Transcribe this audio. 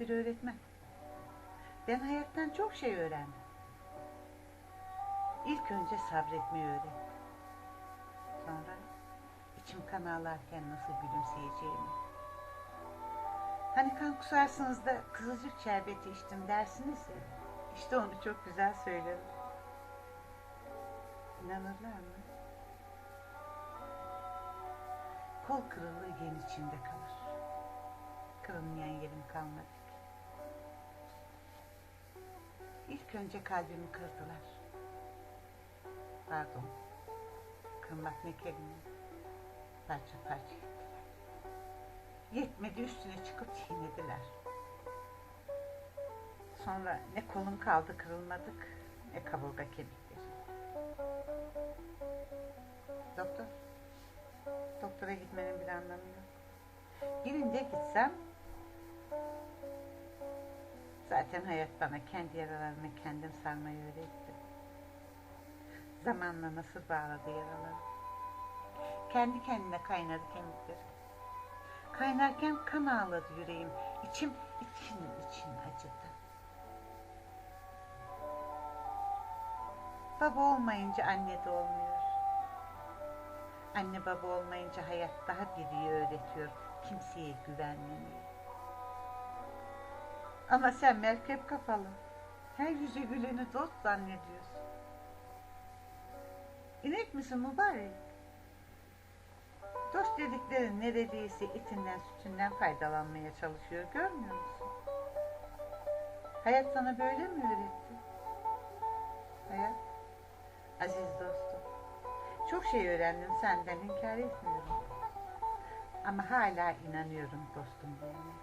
Bir öğretmen. Ben hayattan çok şey öğrendim. İlk önce sabretmeyi öğrettim. Sonra içim kan ağlarken nasıl gülümseyeceğimi. Hani kan kusarsınız da kızılcık şerbeti içtim dersiniz ya. İşte onu çok güzel söylerim. İnanırlar mı? Kol kırılır yen içinde kalır. Kırılmayan yerim kalmadı İlk önce kalbimi kırdılar. Pardon. Kırmak ne kelime. Parça parça ettiler. Yetmedi üstüne çıkıp çiğnediler. Sonra ne kolum kaldı kırılmadık ne kaburga kemikleri. Doktor. Doktora gitmenin bir anlamı yok. Birinde gitsem zaten hayat bana kendi yaralarımı kendim sarmayı öğretti. Zamanla nasıl bağladı yaraları. Kendi kendine kaynadı kemikleri. Kaynarken kan ağladı yüreğim. İçim için için acıdı. Baba olmayınca anne de olmuyor. Anne baba olmayınca hayat daha biriyi öğretiyor. Kimseye güvenmemeyi. Ama sen merkep kafalı. Her yüze güleni dost zannediyorsun. İnek misin mübarek? Dost dediklerin neredeyse etinden sütünden faydalanmaya çalışıyor görmüyor musun? Hayat sana böyle mi öğretti? Hayat, aziz dostum. Çok şey öğrendim senden inkar etmiyorum. Ama hala inanıyorum dostum diyene.